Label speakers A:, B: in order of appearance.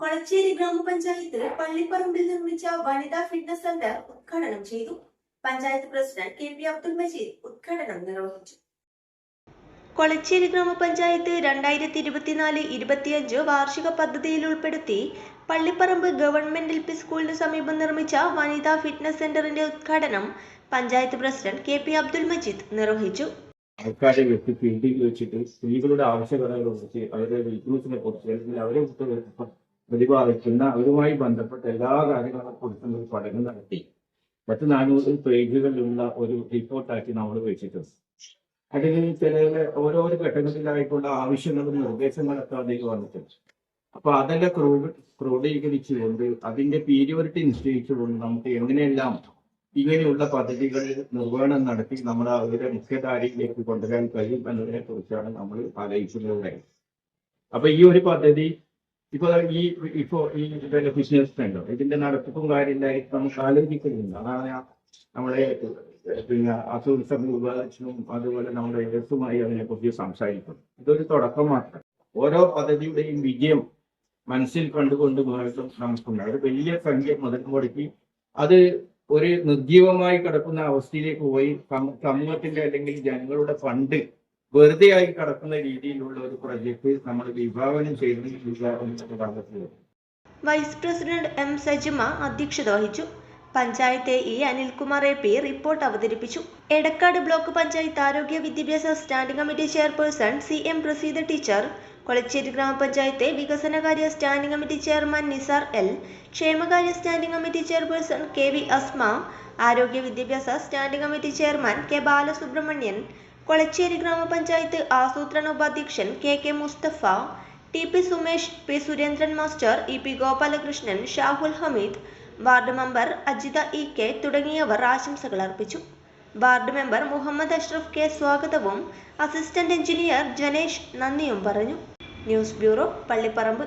A: കൊളച്ചേരി ഗ്രാമപഞ്ചായത്ത് പള്ളിപ്പറമ്പിൽ നിർമ്മിച്ച വനിതാ ഫിറ്റ്നസ് സെന്റർ ഉദ്ഘാടനം ചെയ്തു. Panchayat president K P Abdul Majeed ഉദ്ഘാടനം നിർവഹിച്ചു. കൊളച്ചേരി ഗ്രാമപഞ്ചായത്ത് രണ്ടായിരത്തി ഇരുപത്തിനാല് ഇരുപത്തിയഞ്ച് വാർഷിക പദ്ധതിയിൽ ഉൾപ്പെടുത്തി പള്ളിപ്പറമ്പ് ഗവൺമെന്റ് എൽ പി സ്കൂളിന് സമീപം നിർമ്മിച്ച വനിതാ ഫിറ്റ്നസ് സെന്ററിന്റെ ഉദ്ഘാടനം panchayat president K P Abdul Majeed നിർവഹിച്ചു.
B: ആൾക്കാരെ വെച്ച് ഫീൽഡിൽ സ്ത്രീകളുടെ ആവശ്യകതകളെ കുറിച്ച് അവരുടെ വീക്ക്നെസിനെ കുറിച്ച് അല്ലെങ്കിൽ അവരെ പ്രതിപാദിക്കുന്ന അവരുമായി ബന്ധപ്പെട്ട എല്ലാ കാര്യങ്ങളും കൊടുക്കുന്ന ഒരു പഠനം നടത്തി. പത്ത് നാനൂറ് പേജുകളിലുള്ള ഒരു റിപ്പോർട്ടാക്കി നമ്മൾ വെച്ചിട്ടുണ്ട്. അതിൽ ചില ഓരോരോ ഘട്ടങ്ങളിലായിട്ടുള്ള ആവശ്യങ്ങളും നിർദ്ദേശങ്ങളൊക്കെ അതിലേക്ക് വന്നിട്ടുണ്ട്. അപ്പൊ അതെല്ലാം ക്രോഡ് ക്രോഡീകരിച്ചുകൊണ്ട് അതിന്റെ പീരിയോറിറ്റി നിശ്ചയിച്ചുകൊണ്ട് നമുക്ക് എങ്ങനെയെല്ലാം ഇങ്ങനെയുള്ള പദ്ധതികൾ നിർവഹണം നടത്തി നമ്മുടെ അവരുടെ മുഖ്യധാരയിലേക്ക് കൊണ്ടുവരാൻ കഴിയും എന്നതിനെ കുറിച്ചാണ് നമ്മൾ ആലോചിക്കുന്നത് അപ്പൊ ഈ ഒരു പദ്ധതി ഇപ്പൊ ഈ ഇപ്പോ ഈ ബിസിനസ് ഉണ്ടോ? ഇതിന്റെ നടത്തിപ്പും കാര്യമില്ലായിട്ട് നമുക്ക് ആലോചിക്കുന്നുണ്ട്? അതാണ് നമ്മളെ പിന്നെ അസുഖം വിഭാഗത്തിനും അതുപോലെ നമ്മുടെ എസുമായി അതിനെ കുറിച്ച് സംസാരിക്കും ഇതൊരു തുടക്കം മാത്രം. ഓരോ പദ്ധതിയുടെയും വിജയം മനസ്സിൽ കണ്ടുകൊണ്ട് വീണ്ടും നമുക്കുണ്ട്. ഒരു വലിയ സംഖ്യ മുതൽ മുടക്കി അത് ഒരു നിർജീവമായി കിടക്കുന്ന അവസ്ഥയിലേക്ക് പോയി. സമ- സമൂഹത്തിന്റെ അല്ലെങ്കിൽ ജനങ്ങളുടെ ഫണ്ട് വെറുതെ ആയി കടക്കുന്ന രീതിയിലുള്ള ഒരു പ്രൊജക്ട് നമ്മൾ വിഭാവനം കണ്ടെത്തുന്നത്
A: വൈസ് പ്രസിഡന്റ് എം സജിമ അധ്യക്ഷത വഹിച്ചു. Panchayat E Anilkumar A P report അവതരിപ്പിച്ചു. എടക്കാട് ബ്ലോക്ക് പഞ്ചായത്ത് ആരോഗ്യ വിദ്യാഭ്യാസ standing committee chairperson C M Praseeda teacher Kolachery ഗ്രാമപഞ്ചായത്തെ വികസനകാര്യ standing committee chairman Nisar L ക്ഷേമകാര്യ standing committee chairperson K V Asma ആരോഗ്യ വിദ്യാഭ്യാസ standing committee chairman K Balasubramanian Kolachery ഗ്രാമപഞ്ചായത്ത് ആസൂത്രണ ഉപാധ്യക്ഷൻ K K Musthafa T P Sumesh P Surendran master E P Gopalakrishnan Shahul Hameed ward member Ajitha E K തുടങ്ങിയവർ ആശംസകൾ അർപ്പിച്ചു. Ward member Muhammed Ashraf K സ്വാഗതവും assistant engineer Janesh നന്ദിയും പറഞ്ഞു. News bureau Pallipparamba.